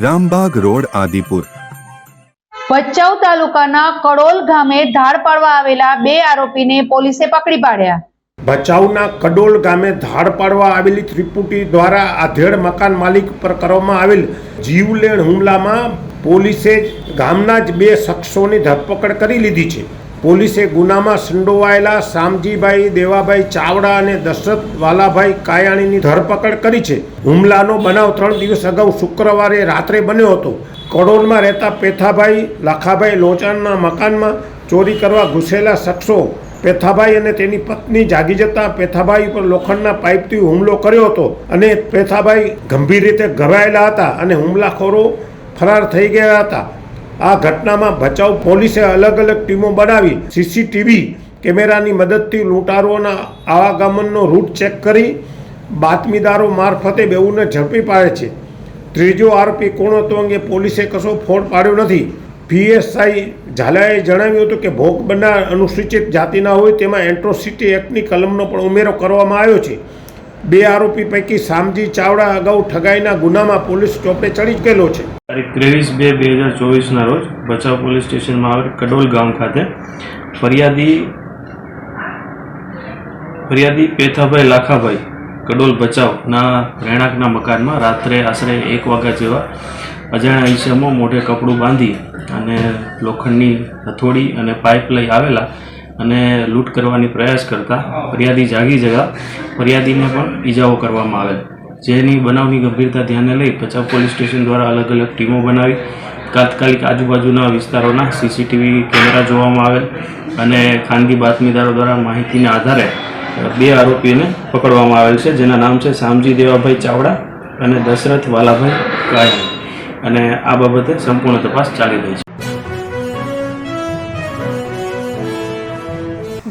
Rambag road Adipur. Bhachau તાલુકાના કડોલ ગામે ધાડ પાડવા આવેલા બે આરોપીને પોલીસે પકડી પાડ્યા. ભચાઉના કડોલ ગામે ધાડ પાડવા આવેલી ત્રિપુટી દ્વારા આધેડ મકાન માલિક પર કરવામાં આવેલ જીવલેણ હુમલામાં પોલીસે ગામના જ બે શખ્સોની ધરપકડ કરી લીધી છે. પોલીસે ગુનામાં સંડોવાયેલા શામજીભાઈ, દેવાભાઈ ચાવડા અને દશરથ વાલાભાઈ કાયાણીની ધરપકડ કરી છે. હુમલાનો બનાવ ત્રણ દિવસ અગાઉ શુક્રવારે રાત્રે બન્યો હતો. કડોલમાં રહેતા પેથાભાઈ, લાખાભાઈ લોચાણના મકાનમાં ચોરી કરવા ઘૂસેલા શખ્સો પેથાભાઈ અને તેની પત્ની જાગી જતા પેથાભાઈ ઉપર લોખંડના પાઇપથી હુમલો કર્યો હતો અને પેથાભાઈ ગંભીર રીતે ઘવાયેલા હતા અને હુમલાખોરો ફરાર થઈ ગયા હતા. આ ઘટનામાં ભચાઉ પોલીસે અલગ અલગ ટીમો બનાવી સીસીટીવી કેમેરાની મદદથી લૂંટારોના આવાગમનનો રૂટ ચેક કરી બાતમીદારો મારફતે બેઉને ઝડપી પાડે છે. ત્રીજો આરોપી કોણ હતો અંગે પોલીસે કશો ફોડ પાડ્યો નથી. પીએસઆઈ ઝાલાએ જણાવ્યું હતું કે ભોગ બનનાર અનુસૂચિત જાતિના હોય તેમાં એન્ટ્રોસિટી એક્ટની કલમનો પણ ઉમેરો કરવામાં આવ્યો છે. બે આરોપી પૈકી શામજી ચાવડા અગાઉ ઠગાઈના ગુનામાં પોલીસ ચોપડે ચડી ગયેલો છે. તારીખ ત્રેવીસ બે બે હજાર ચોવીસના રોજ ભચાઉ પોલીસ સ્ટેશનમાં આવેલ કડોલ ગામ ખાતે ફરિયાદી ફરિયાદી પેથાભાઈ લાખાભાઈ કડોલ ભચાઉના રહેણાંકના મકાનમાં રાત્રે આશરે એક વાગ્યા જેવા અજાણ્યા ઈસમો મોઢે કપડું બાંધી અને લોખંડની હથોડી અને પાઇપ લઈ આવેલા અને લૂંટ કરવાની પ્રયાસ કરતા ફરિયાદી જાગી જગા ફરિયાદીને પણ ઈજાઓ કરવામાં આવેલ. જેની બનાવની ગંભીરતા ધ્યાને લઈ ભચાઉ પોલીસ સ્ટેશન દ્વારા અલગ અલગ ટીમો બનાવી. તાત્કાલિક આજુબાજુના વિસ્તારોના સીસીટીવી કેમેરા જોવામાં આવેલ અને ખાનગી બાતમીદારો દ્વારા માહિતીના આધારે બે આરોપીને પકડવામાં આવેલ છે, જેના નામ છે શામજી દેવાભાઈ ચાવડા અને દશરથ વાલાભાઈ કાયમ. અને આ બાબતે સંપૂર્ણ તપાસ ચાલી રહી છે.